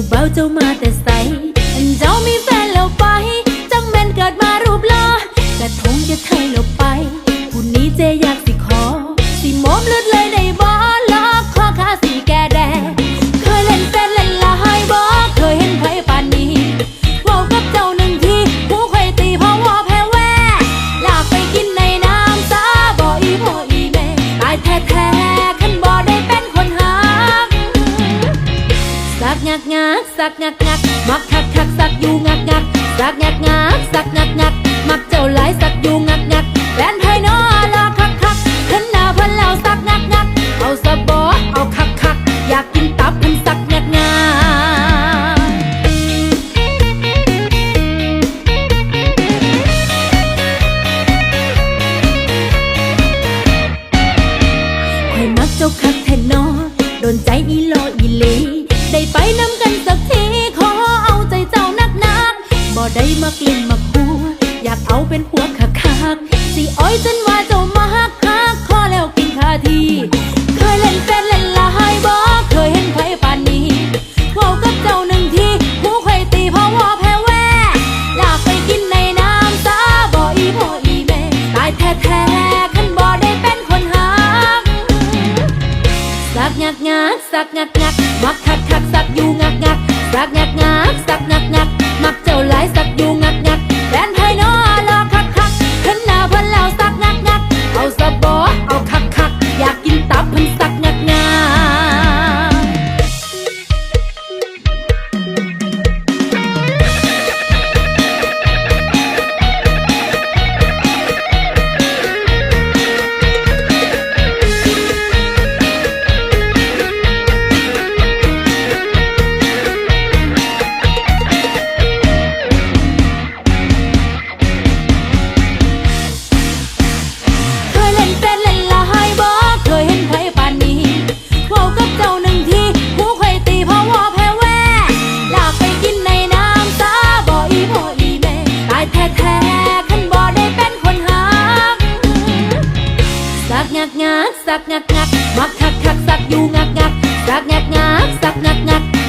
ผู้เบาเจ้ามาแต่ใสอันเจ้ามีแฟนแล้วไป จังแม่นเกิดมารูปลอกระทงจะไทยแล้ว สักงักงักมักคักคักสักอยู่งักงักสักงักงักสักงักงักมักเจ้าหลายสักอยู่งักงักแฟนไทยนอลาคักคักเห็นหน้าเพิ่นแล้วสักงักงักเอาสะบอเอาคักคักอยากกินตับเพิ่นสักงักงักข่อยมักเจ้าคักแทนนอโดนใจอีโลอีหลี ได้ไปนำกันสักที ขอเอาใจเจ้านักนักบ่ได้มักเล่นมักหัว อยากเอาเป็นผัวคักคักสิอ้อยจนว่าเจ้ามาฮักคักขอแล้วกินคาทีเคยเล่นเป็นเล่นลายบ่เคยเห็นไผปานนี้เว้ากับเจ้าหนึ่งทีหูข่อยตีเพราะว่าแพ้แว่ลากไปกินในน้ำตาบ่อีพ่ออีแม่ตายแท้ๆคันบ่ได้เป็นคนหักสักงักงักสักงักงัก อยู่งักงักสักงักงักสักงักงักมัก งักงักสักงักงักมักคักคักสักอยู่งักงักสักงักงักสักงักงัก